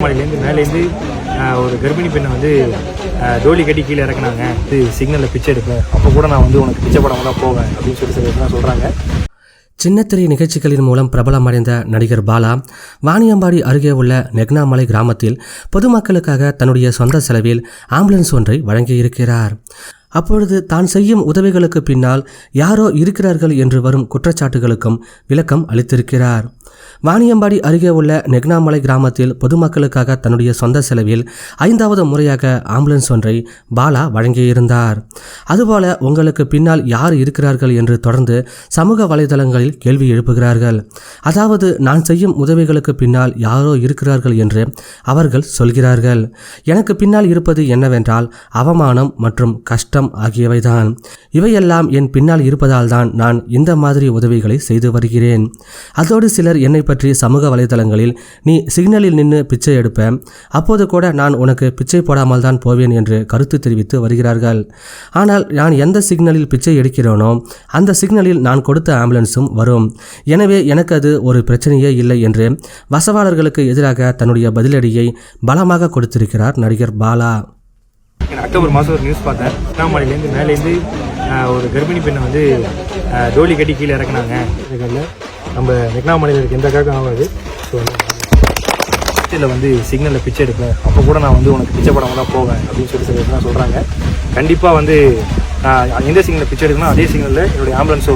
மாடியிலேருந்து மேலேருந்து ஒரு கர்ப்பிணி பெண்ணை வந்து ஆஹ், டோலி கட்டி கீழே இறக்குனாங்க. இது சிக்னலில் பிச்சை எடுப்பேன் அப்போ கூட நான் வந்து உனக்கு பிச்சை படம் தான் போவேன் அப்படின்னு சொல்லி சில பேர்லாம் சொல்கிறாங்க சின்னத்திரை நிகழ்ச்சிகளின் மூலம் பிரபலமடைந்த நடிகர் பாலா வாணியம்பாடி அருகே உள்ள நெக்னாமலை கிராமத்தில் பொதுமக்களுக்காக தன்னுடைய சொந்த செலவில் ஆம்புலன்ஸ் ஒன்றை வழங்கியிருக்கிறார். அப்பொழுது தான் செய்யும் உதவிகளுக்கு பின்னால் யாரோ இருக்கிறார்கள் என்று வரும் குற்றச்சாட்டுகளுக்கும் விளக்கம் அளித்திருக்கிறார். வாணியம்பாடி அருகே உள்ள நெக்னாமலை கிராமத்தில் பொதுமக்களுக்காக தன்னுடைய சொந்த செலவில் ஐந்தாவது முறையாக ஆம்புலன்ஸ் ஒன்றை பாலா வழங்கியிருந்தார். அதுபோல உங்களுக்கு பின்னால் யார் இருக்கிறார்கள் என்று தொடர்ந்து சமூக வலைதளங்களில் கேள்வி எழுப்புகிறார்கள். அதாவது நான் செய்யும் உதவிகளுக்கு பின்னால் யாரோ இருக்கிறார்கள் என்று அவர்கள் சொல்கிறார்கள். எனக்கு பின்னால் இருப்பது என்னவென்றால் அவமானம் மற்றும் கஷ்டம் ஆகியவைதான். இவையெல்லாம் என் பின்னால் இருப்பதால் தான் நான் இந்த மாதிரி உதவிகளை செய்து வருகிறேன். அதோடு சிலர் என்னை பற்றி சமூக வலைதளங்களில் நீ சிக்னலில் நின்று பிச்சை எடுப்ப. அப்போது கூட நான் உனக்கு பிச்சை போடாமல் தான் போவேன் என்று கருத்து தெரிவித்து வருகிறார்கள். ஆனால் நான் எந்த சிக்னலில் பிச்சை எடுக்கிறேனோ அந்த சிக்னலில் நான் கொடுத்த ஆம்புலன்ஸும் வரும். எனவே எனக்கு அது ஒரு பிரச்சனையே இல்லை என்று வசவாளர்களுக்கு எதிராக தன்னுடைய பதிலடியை பலமாக கொடுத்திருக்கிறார் நடிகர் பாலா. அக்டோபர் மாதம் ஒரு நியூஸ் பார்த்தேன். அண்ணாமலையிலேருந்து மேலேருந்து ஒரு கர்ப்பிணி பெண்ணை வந்து ஜோலி டோலி கட்டி கீழே இறக்குனாங்க. இதுக்கல்ல நம்ம நெக்னாமலையில் இருக்க எந்த காக்கம் ஆகாது. ஸோ பிச்சையில் வந்து சிக்னலில் பிச்சை எடுப்பேன். அப்போ கூட நான் வந்து உனக்கு பிச்சை படம் தான் போவேன் அப்படின்னு சொல்லி சில பேர்லாம் சொல்கிறாங்க கண்டிப்பாக வந்து நான் எந்த சிக்னலில் பிச்சை எடுக்கணும் அதே சிக்னலில் என்னுடைய ஆம்புலன்ஸை